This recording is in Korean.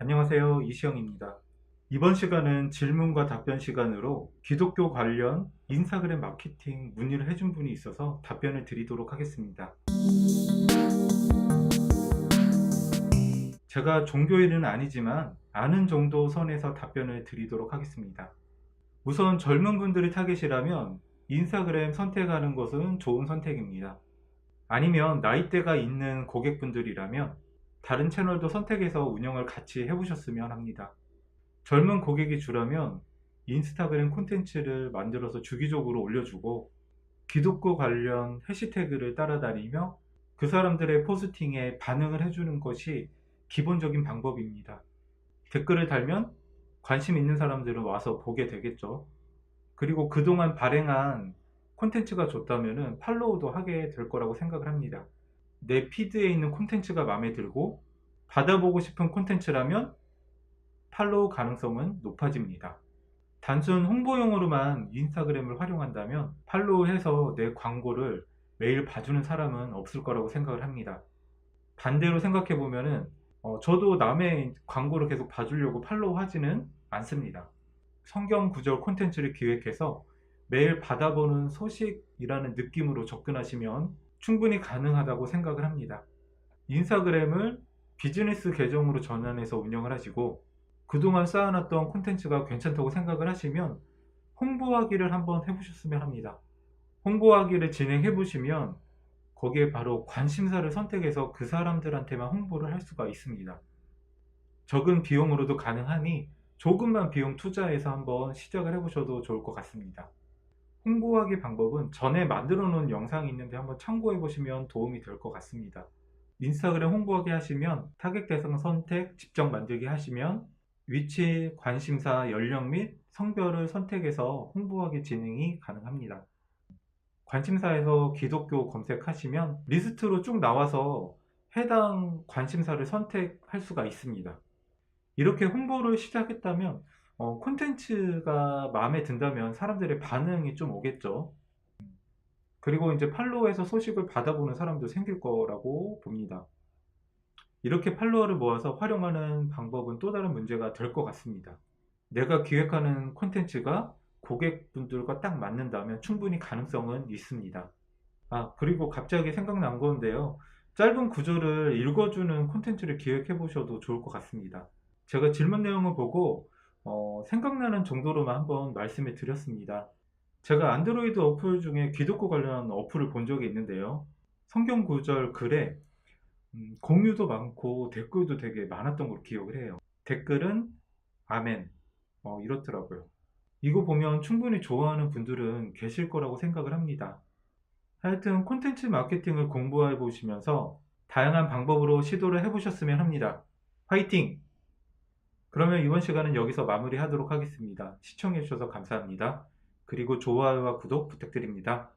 안녕하세요. 이시영입니다. 이번 시간은 질문과 답변 시간으로 기독교 관련 인스타그램 마케팅 문의를 해준 분이 있어서 답변을 드리도록 하겠습니다. 제가 종교인은 아니지만 아는 정도 선에서 답변을 드리도록 하겠습니다. 우선 젊은 분들이 타겟이라면 인스타그램 선택하는 것은 좋은 선택입니다. 아니면 나이대가 있는 고객분들이라면 다른 채널도 선택해서 운영을 같이 해보셨으면 합니다. 젊은 고객이 주라면 인스타그램 콘텐츠를 만들어서 주기적으로 올려주고 기독교 관련 해시태그를 따라다니며 그 사람들의 포스팅에 반응을 해주는 것이 기본적인 방법입니다. 댓글을 달면 관심 있는 사람들은 와서 보게 되겠죠. 그리고 그동안 발행한 콘텐츠가 좋다면 팔로우도 하게 될 거라고 생각을 합니다. 내 피드에 있는 콘텐츠가 마음에 들고 받아보고 싶은 콘텐츠라면 팔로우 가능성은 높아집니다. 단순 홍보용으로만 인스타그램을 활용한다면 팔로우해서 내 광고를 매일 봐주는 사람은 없을 거라고 생각을 합니다. 반대로 생각해 보면은 어, 저도 남의 광고를 계속 봐주려고 팔로우 하지는 않습니다. 성경 구절 콘텐츠를 기획해서 매일 받아보는 소식이라는 느낌으로 접근하시면 충분히 가능하다고 생각을 합니다. 인스타그램을 비즈니스 계정으로 전환해서 운영을 하시고 그동안 쌓아놨던 콘텐츠가 괜찮다고 생각을 하시면 홍보하기를 한번 해보셨으면 합니다. 홍보하기를 진행해 보시면 거기에 바로 관심사를 선택해서 그 사람들한테만 홍보를 할 수가 있습니다. 적은 비용으로도 가능하니 조금만 비용 투자해서 한번 시작을 해보셔도 좋을 것 같습니다. 홍보하기 방법은 전에 만들어 놓은 영상이 있는데 한번 참고해 보시면 도움이 될 것 같습니다. 인스타그램 홍보하기 하시면 타겟 대상 선택, 직접 만들기 하시면 위치, 관심사, 연령 및 성별을 선택해서 홍보하기 진행이 가능합니다. 관심사에서 기독교 검색하시면 리스트로 쭉 나와서 해당 관심사를 선택할 수가 있습니다. 이렇게 홍보를 시작했다면 어, 콘텐츠가 마음에 든다면 사람들의 반응이 좀 오겠죠. 그리고 이제 팔로우에서 소식을 받아보는 사람도 생길 거라고 봅니다. 이렇게 팔로워를 모아서 활용하는 방법은 또 다른 문제가 될 것 같습니다. 내가 기획하는 콘텐츠가 고객분들과 딱 맞는다면 충분히 가능성은 있습니다. 아, 그리고 갑자기 생각난 건데요. 짧은 구조를 읽어주는 콘텐츠를 기획해 보셔도 좋을 것 같습니다. 제가 질문 내용을 보고 어, 생각나는 정도로만 한번 말씀해 드렸습니다. 제가 안드로이드 어플 중에 기독교 관련 어플을 본 적이 있는데요. 성경 구절 글에 음, 공유도 많고 댓글도 되게 많았던 걸 기억을 해요. 댓글은 아멘 어, 이렇더라고요. 이거 보면 충분히 좋아하는 분들은 계실 거라고 생각을 합니다. 하여튼 콘텐츠 마케팅을 공부해 보시면서 다양한 방법으로 시도를 해보셨으면 합니다. 화이팅! 그러면 이번 시간은 여기서 마무리하도록 하겠습니다. 시청해주셔서 감사합니다. 그리고 좋아요와 구독 부탁드립니다.